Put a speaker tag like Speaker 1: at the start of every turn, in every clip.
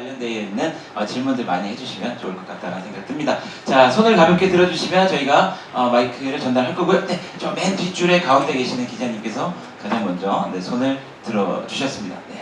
Speaker 1: 관련되어 있는 어, 질문들 많이 해주시면 좋을 것 같다는 생각 듭니다. 자, 손을 가볍게 들어주시면 저희가 어, 마이크를 전달할 거고요. 네, 저 맨 뒷줄에 가운데 계시는 기자님께서 가장 먼저 네, 손을 들어주셨습니다. 네,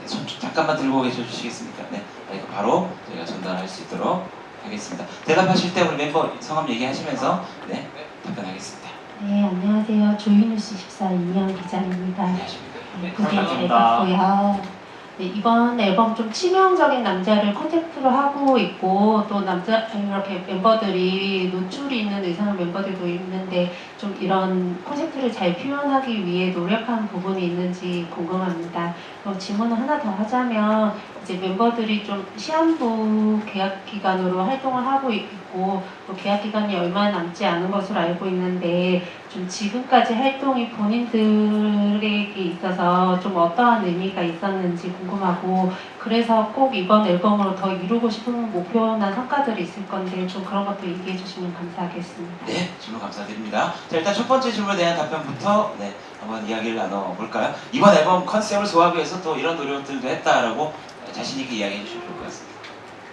Speaker 1: 네, 손 잠깐만 들고 계셔 주시겠습니까? 네, 마이크 바로 저희가 전달할 수 있도록 하겠습니다. 대답하실 때 우리 멤버 성함 얘기하시면서 네, 답변하겠습니다.
Speaker 2: 네, 안녕하세요. 조이뉴스 14 이명 기자입니다.
Speaker 1: 안녕하십니까?
Speaker 2: 네,
Speaker 3: 반갑습니다.
Speaker 2: 봤고요. 네, 이번 앨범 좀 치명적인 남자를 컨셉트로 하고 있고 또 남자 이렇게 멤버들이 노출이 있는 의상을 멤버들도 입는데 좀 이런 콘셉트를 잘 표현하기 위해 노력한 부분이 있는지 궁금합니다. 그럼 질문을 하나 더 하자면 이제 멤버들이 좀 시한부 계약 기간으로 활동을 하고 있 고 또 계약 기간이 얼마 남지 않은 것으로 알고 있는데 좀 지금까지 활동이 본인들에게 있어서 좀 어떠한 의미가 있었는지 궁금하고 그래서 꼭 이번 앨범으로 더 이루고 싶은 목표나 성과들이 있을 건데 좀 그런 것도 얘기해 주시면 감사하겠습니다.
Speaker 1: 네, 질문 감사드립니다. 자, 일단 첫 번째 질문에 대한 답변부터 네, 한번 이야기를 나눠볼까요? 이번 앨범 컨셉을 소화하기 위해서 또 이런 노력들도 했다라고 자신 있게 이야기해 주시면 좋을 것 같습니다.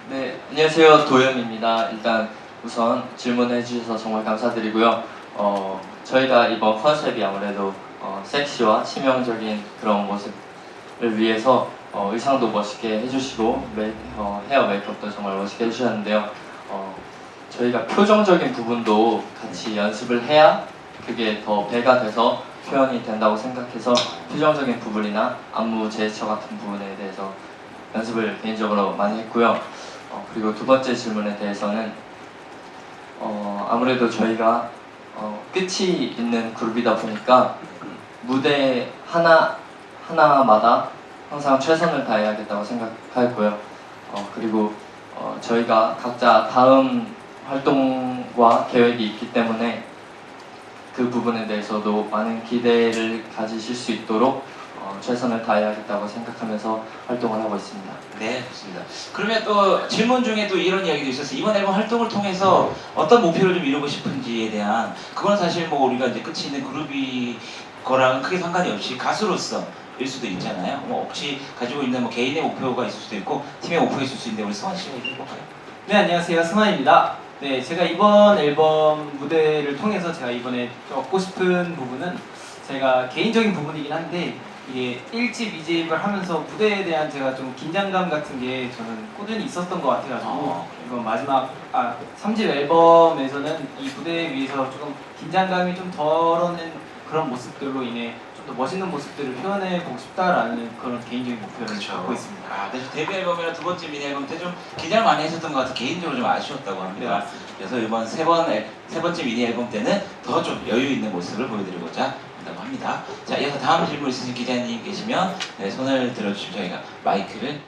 Speaker 3: 네, 안녕하세요. 도현입니다. 일단 우선 질문해 주셔서 정말 감사드리고요. 어, 저희가 이번 컨셉이 아무래도 어, 섹시와 치명적인 그런 모습을 위해서 어, 의상도 멋있게 해주시고 메, 어, 헤어 메이크업도 정말 멋있게 해주셨는데요. 어, 저희가 표정적인 부분도 같이 연습을 해야 그게 더 배가 돼서 표현이 된다고 생각해서 표정적인 부분이나 안무 제스처 같은 부분에 대해서 연습을 개인적으로 많이 했고요. 어, 그리고 두 번째 질문에 대해서는 어, 아무래도 저희가 어, 끝이 있는 그룹이다 보니까 무대 하나 하나마다 항상 최선을 다해야겠다고 생각하고요. 어, 그리고 어, 저희가 각자 다음 활동과 계획이 있기 때문에 그 부분에 대해서도 많은 기대를 가지실 수 있도록 어, 최선을 다해야겠다고 생각하면서 활동을 하고 있습니다.
Speaker 1: 네, 좋습니다. 그러면 또 질문 중에 또 이런 이야기도 있었어요. 이번 앨범 활동을 통해서 어떤 목표를 좀 이루고 싶은지에 대한 그건 사실 뭐 우리가 이제 끝이 있는 그룹이 거랑은 크게 상관이 없이 가수로서 일 수도 있잖아요. 뭐 혹시 가지고 있는 뭐 개인의 목표가 있을 수도 있고 팀의 목표가 있을 수 있는데 우리 성원 씨가 얘기해 볼까요?
Speaker 4: 네 안녕하세요 승환입니다. 네 제가 이번 앨범 무대를 통해서 제가 이번에 좀 얻고 싶은 부분은 제가 개인적인 부분이긴 한데 이게 1집, 2집을 하면서 무대에 대한 제가 좀 긴장감 같은 게 저는 꾸준히 있었던 것 같아가지고
Speaker 1: 아,
Speaker 4: 이번 마지막 아 3집 앨범에서는 이 무대 위에서 조금 긴장감이 좀 덜어낸 그런 모습들로 인해 좀 더 멋있는 모습들을 표현해 보고 싶다라는 그런 개인적인 목표를 갖고 있습니다.
Speaker 1: 아, 그래서 데뷔 앨범이나 두 번째 미니 앨범 때 좀 기대를 많이 했었던 것 같아 개인적으로 좀 아쉬웠다고
Speaker 4: 네
Speaker 1: 합니다.
Speaker 4: 맞습니다.
Speaker 1: 그래서 이번 세 번, 세 번째 미니 앨범 때는 더 좀 여유 있는 모습을 보여드리고자 한다고 합니다. 자, 이어서 다음 질문 있으신 기자님 계시면 네, 손을 들어주시면 저희가 마이크를